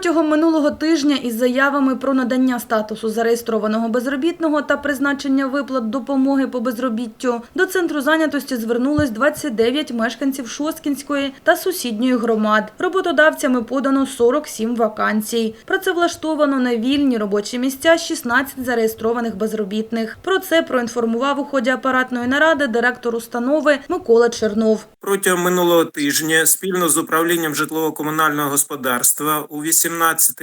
Протягом минулого тижня із заявами про надання статусу зареєстрованого безробітного та призначення виплат допомоги по безробіттю до центру зайнятості звернулось 29 мешканців Шосткінської та сусідньої громад. Роботодавцями подано 47 вакансій. Працевлаштовано на вільні робочі місця 16 зареєстрованих безробітних. Про це проінформував у ході апаратної наради директор установи Микола Чернов. Протягом минулого тижня спільно з управлінням житлово-комунального господарства у 18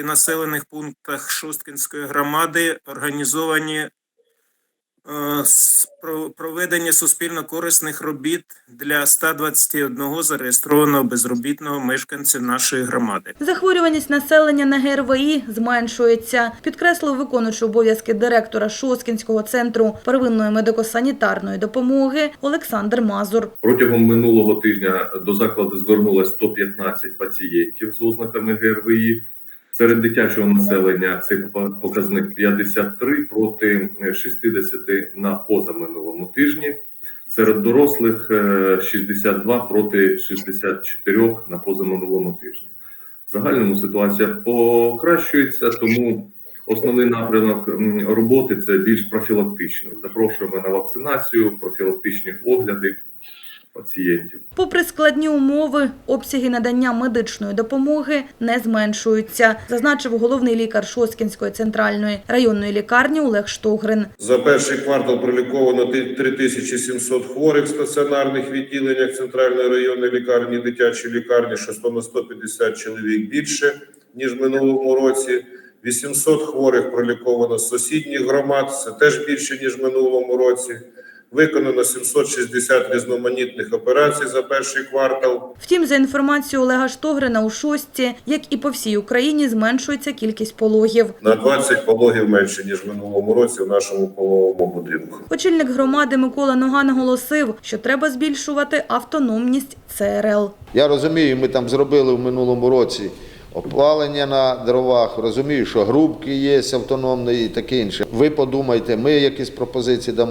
населених пунктах Шосткінської громади організовані е, проведення суспільно корисних робіт для 121 зареєстрованого безробітного мешканця нашої громади. Захворюваність населення на ГРВІ зменшується, підкреслив виконуючий обов'язки директора Шоскінського центру первинної медико-санітарної допомоги Олександр Мазур. Протягом минулого тижня до закладу звернулось 115 пацієнтів з ознаками ГРВІ. Серед дитячого населення цей показник 53 проти 60 на позаминулому тижні. Серед дорослих е, 62 проти 64 на позаминулому тижні. В загальному ситуація покращується, тому основний напрямок роботи це більш профілактичний. Запрошуємо на вакцинацію, профілактичні огляди пацієнтів. Попри складні умови, обсяги надання медичної допомоги не зменшуються, зазначив головний лікар Шоскінської центральної районної лікарні Олег Штогрин. За перший квартал проліковано ти- 3700 хворих в стаціонарних відділеннях центральної районної лікарні, дитячої лікарні, що 100 на 150 чоловік більше ніж в минулому році. 800 хворих проліковано з сусідніх громад, це теж більше ніж в минулому році. Виконано 760 різноманітних операцій за перший квартал. Втім, за інформацією Олега Штогрина, у Шостці, як і по всій Україні, зменшується кількість пологів. На 20 пологів менше ніж в минулому році в нашому пологовому будинку. Очільник громади Микола Нога наголосив, що треба збільшувати автономність ЦРЛ. Я розумію, ми там зробили в минулому році опалення на дровах. Розумію, що грубки є автономні і таке інше. Ви подумайте, ми якісь пропозиції дамо.